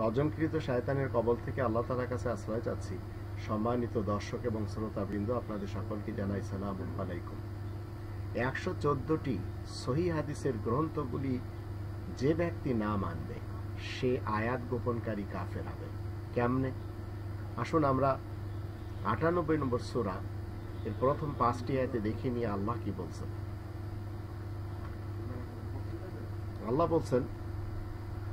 রজনকৃত শায়তানের কবল থেকে আল্লাহ তালার কাছে আশ্রয় চাচ্ছি। সম্মানিত দর্শক এবং শ্রোতাবৃন্দ, আপনাদের সকলকে জানাই সালাম আলাইকুম। একশো চোদ্দটি সহি হাদিসের গ্রন্থগুলি যে ব্যক্তি না মানবে, সে আয়াত গোপনকারী কাফের হবে। কেমনে? আসুন আমরা আটানব্বই নম্বর সুরা, এর প্রথম পাঁচটি আয়াতে দেখে নিয়ে আল্লাহ কি বলছেন। আল্লাহ বলছেন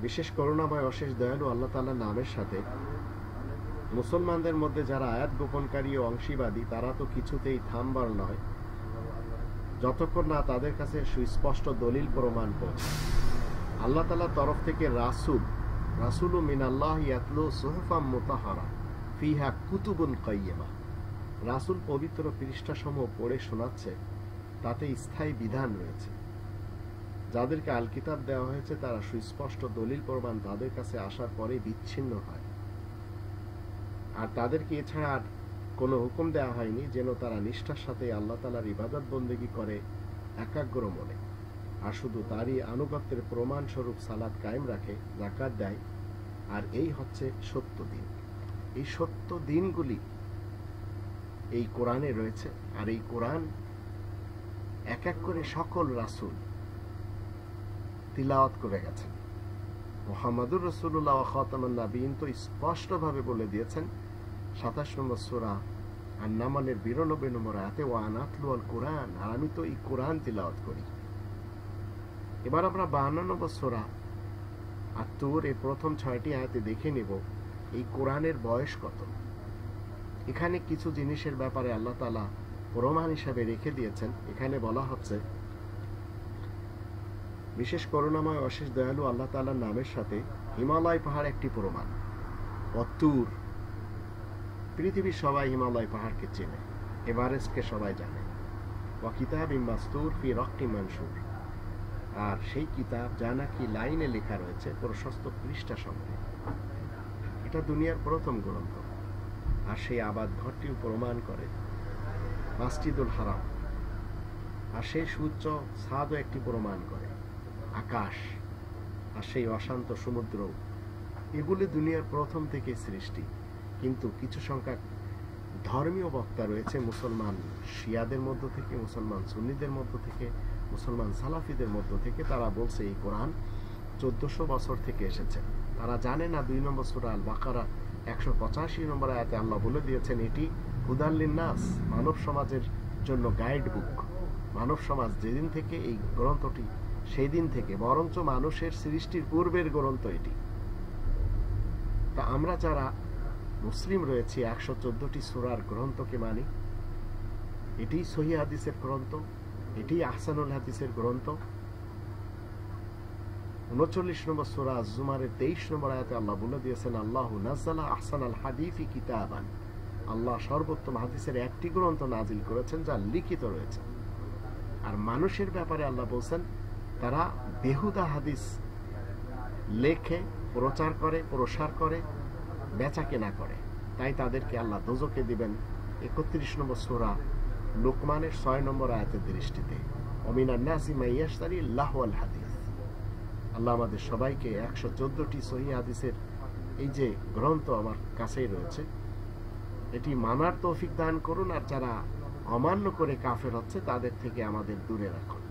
বিশেষ করুণাময় অশেষ দয়ালু আল্লাহ তাল্লাহ নামের সাথে। মুসলমানদের মধ্যে যারা আয়াত গোপনকারী ও অংশীবাদী, তারা তো কিছুতেই থামবার নয়। যতক্ষণ না তাদের কাছে সুস্পষ্ট দলিল প্রমাণ পৌঁছে আল্লাহ তালার তরফ থেকে রাসুল রাসুল মিন আল্লাহ ইয়াতলু সোহফাম মোতাহারা, ফিহা কুতুবুন কাইয়েমা রাসুল পবিত্র পৃষ্ঠাসমূহ পড়ে শোনাচ্ছে, তাতে স্থায়ী বিধান রয়েছে। যাদেরকে আল কিতাব দেওয়া হয়েছে, তারা সুস্পষ্ট দলিল প্রমাণ তাদের কাছে আসার পরে বিচ্ছিন্ন হয়। আর তাদেরকে এছাড়া আর কোনো হুকুম দেওয়া হয়নি যেন তারা নিষ্ঠার সাথে আল্লাহ তালার ইবাদত বন্দেগী করে একাগ্র মনে। আর শুধু তারই আনুগত্যের প্রমাণ স্বরূপ সালাদ কায়েম রাখে জাকাত দেয়। আর এই হচ্ছে সত্য দিন। এই সত্য দিনগুলি এই কোরআনে রয়েছে। আর এই কোরআন এক এক করে সকল রাসুল তিলাওয়াত করে গেছেন। মোহাম্মদুর রসুল্লাহ খাতামান নাবিন তো স্পষ্টভাবে বলে দিয়েছেন, সাতাশ নম্বর সোরা আর নামালের বিরানব্বই নম্বর আয়াতে ও আনাতলু আল কোরআন আর আমি তো এই কোরআন তিলাওয়াত করি। এবার আমরা বাহান্ন নম্বর সোরা আর তোর এই প্রথম ছয়টি আয়াতে দেখে নিব, এই কোরআনের বয়স কত। এখানে কিছু জিনিসের ব্যাপারে আল্লাহ তালা প্রমাণ হিসাবে রেখে দিয়েছেন। এখানে বলা হচ্ছে বিশেষ করুণাময় অশেষ দয়ালু আল্লাহ তালার নামের সাথে হিমালয় পাহাড় একটি প্রমাণ। অতুর পৃথিবীর সবাই হিমালয় পাহাড়কে চেনে, এভারেস্টকে সবাই জানে। ও কিতাব ইমাস্তুর ফি রক্টি মানসুর। আর সেই কিতাব যা নাকি লাইনে লেখা রয়েছে প্রশস্ত পৃষ্ঠা সঙ্গে। এটা দুনিয়ার প্রথম গ্রন্থ। আর সেই আবাদ ঘরটিও প্রমাণ করে মাসজিদুল হারাম। আর সেই সূর্য সাদও একটি প্রমাণ করে। আকাশ আর সেই অশান্ত সমুদ্র, এগুলি দুনিয়ার প্রথম থেকে সৃষ্টি। কিন্তু কিছু সংখ্যক ধর্মীয় বক্তা রয়েছে মুসলমান শিয়াদের মধ্য থেকে, মুসলমান সুন্নিদের মধ্য থেকে, মুসলমান সালাফিদের মধ্য থেকে। তারা বলছে, এই কোরআন চোদ্দশো বছর থেকে এসেছে। তারা জানে না, দুই নম্বর সুরা আল বাকারা একশো পঁচাশি নম্বর আয়াতে আল্লাহ বলে দিয়েছেন, এটি নাস মানব সমাজের জন্য গাইড বুক মানব সমাজ যেদিন থেকে এই গ্রন্থটি সেই দিন থেকে বরঞ্চ মানুষের সৃষ্টির পূর্বের গ্রন্থ এটি। তা আমরা যারা মুসলিম রয়েছি, একশো চোদ্দটি সুরার গ্রন্থকে মানি। এটি সহি হাদিসের গ্রন্থ, এটি আহসানুল হাদিসের গ্রন্থ। উনচল্লিশ নম্বর সুরা জুমারের তেইশ নম্বর আয়াতে আল্লাহ বলে দিয়েছেন, আল্লাহ নাজালা আহসান আল হাদিফি কিতাবান। আল্লাহ সর্বোত্তম হাদিসের একটি গ্রন্থ নাজিল করেছেন, যা লিখিত রয়েছে। আর মানুষের ব্যাপারে আল্লাহ বলছেন তারা বেহুদা হাদিস লেখে, প্রচার করে, প্রসার করে বেচা কেনা করে। তাই তাদেরকে আল্লাহ দোজকে দিবেন। একত্রিশ নম্বর সোরা লোকমানের ছয় নম্বর আয়াতের দৃষ্টিতে। অমিনার নাসিমা ইয়াস্তারি লাহওয়াল হাদিস। আল্লাহ আমাদের সবাইকে একশো চোদ্দটি সহি হাদিসের এই যে গ্রন্থ আমার কাছেই রয়েছে, এটি মানার তৌফিক দান করুন। আর যারা অমান্য করে কাফের হচ্ছে, তাদের থেকে আমাদের দূরে রাখুন।